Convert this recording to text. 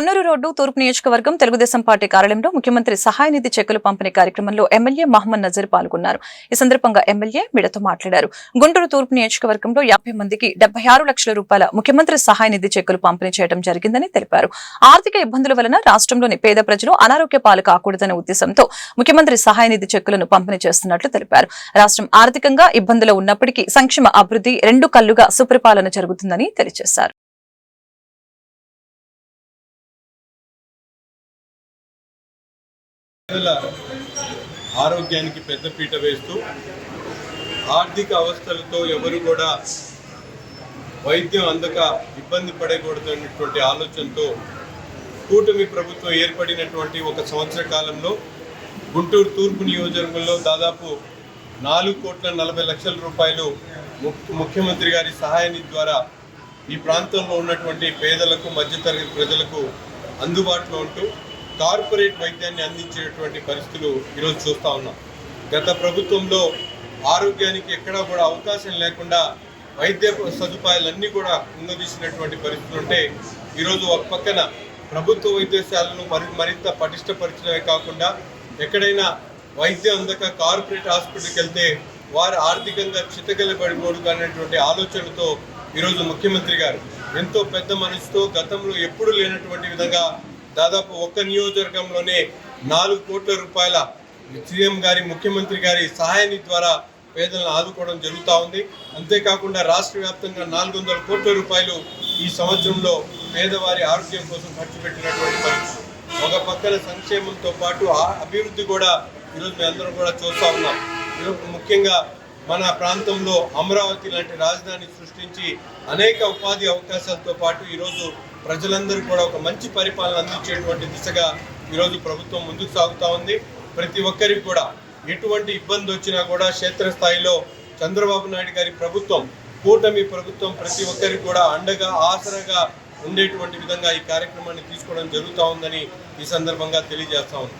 Ponnuru road తూర్పు నియోజకవర్గం Telugu Desam party కార్యాలయంలో ముఖ్యమంత్రి సహాయ నిధి చెక్కులు పంపిణీ కార్యక్రమంలో ఎమ్మెల్యే మహమ్మద్ నజీర్ పాల్గొన్నారు. ఈ సందర్భంగా ఎమ్మెల్యే మీడియాతో మాట్లాడారు. గుంటూరు తూర్పు నియోజకవర్గంలో యాభై మందికి డెబ్బై ఆరు లక్షల రూపాయల ముఖ్యమంత్రి సహాయ నిధి చెక్కులు పంపిణీ చేయడం జరిగిందని తెలిపారు. ఆర్థిక ఇబ్బందుల వలన రాష్ట్రంలోని పేద ప్రజలు అనారోగ్య పాలు కాకూడదనే ఉద్దేశంతో ముఖ్యమంత్రి సహాయ నిధి చెక్కులను పంపిణీ చేస్తున్నట్లు తెలిపారు. రాష్ట్రం ఆర్థికంగా ఇబ్బందులు ఉన్నప్పటికీ సంక్షేమ అభివృద్ధి రెండు కళ్ళుగా సుపరిపాలన జరుగుతుందని తెలియజేశారు. ప్రజల ఆరోగ్యానికి పెద్దపీట వేస్తూ ఆర్థిక అవస్థలతో ఎవరు కూడా వైద్యం అందక ఇబ్బంది పడకూడదు అనేటువంటి ఆలోచనతో కూటమి ప్రభుత్వం ఏర్పడినటువంటి ఒక సంవత్సర కాలంలో గుంటూరు తూర్పు నియోజకవర్గంలో దాదాపు నాలుగు కోట్ల నలభై లక్షల రూపాయలు ము- ముఖ్యమంత్రి గారి సహాయాన్ని ద్వారా ఈ ప్రాంతంలో ఉన్నటువంటి పేదలకు మధ్యతరగతి ప్రజలకు అందుబాటులో ఉంటూ కార్పొరేట్ వైద్యాన్ని అందించేటువంటి పరిస్థితులు ఈరోజు చూస్తూ ఉన్నాం. గత ప్రభుత్వంలో ఆరోగ్యానికి ఎక్కడా కూడా అవకాశం లేకుండా వైద్య సదుపాయాలన్నీ కూడా ఉన్నదీసినటువంటి పరిస్థితులు ఉంటే ఈరోజు ఒక పక్కన ప్రభుత్వ వైద్యశాలను మరి మరింత పటిష్టపరచడమే కాకుండా ఎక్కడైనా వైద్యం అందక కార్పొరేట్ హాస్పిటల్కి వెళ్తే వారు ఆర్థికంగా చితకలబడిపోడు అనేటువంటి ఆలోచనతో ఈరోజు ముఖ్యమంత్రి గారు ఎంతో పెద్ద మనసుతో గతంలో ఎప్పుడూ లేనటువంటి విధంగా దాదాపు ఒక్క నియోజకవర్గంలోనే నాలుగు కోట్ల రూపాయల సీఎం గారి ముఖ్యమంత్రి గారి సహాయాన్ని ద్వారా పేదలను ఆదుకోవడం జరుగుతూ ఉంది. అంతేకాకుండా రాష్ట్ర వ్యాప్తంగా నాలుగు వందల కోట్ల రూపాయలు ఈ సంవత్సరంలో పేదవారి ఆరోగ్యం కోసం ఖర్చు పెట్టినటువంటి పరిస్థితి. ఒక పక్కన సంక్షేమంతో పాటు ఆ అభివృద్ధి కూడా ఈరోజు మేము అందరం కూడా చూస్తూ ఉన్నాం. ఈరోజు ముఖ్యంగా మన ప్రాంతంలో అమరావతి లాంటి రాజధాని సృష్టించి అనేక ఉపాధి అవకాశాలతో పాటు ఈరోజు ప్రజలందరూ కూడా ఒక మంచి పరిపాలన అందించేటువంటి దిశగా ఈరోజు ప్రభుత్వం ముందుకు సాగుతూ ఉంది. ప్రతి ఒక్కరికి కూడా ఎటువంటి ఇబ్బంది వచ్చినా కూడా క్షేత్రస్థాయిలో చంద్రబాబు నాయుడు గారి ప్రభుత్వం కూటమి ప్రభుత్వం ప్రతి ఒక్కరికి కూడా అండగా ఆసరగా ఉండేటువంటి విధంగా ఈ కార్యక్రమాన్ని తీసుకోవడం జరుగుతూ ఉందని ఈ సందర్భంగా తెలియజేస్తా ఉంది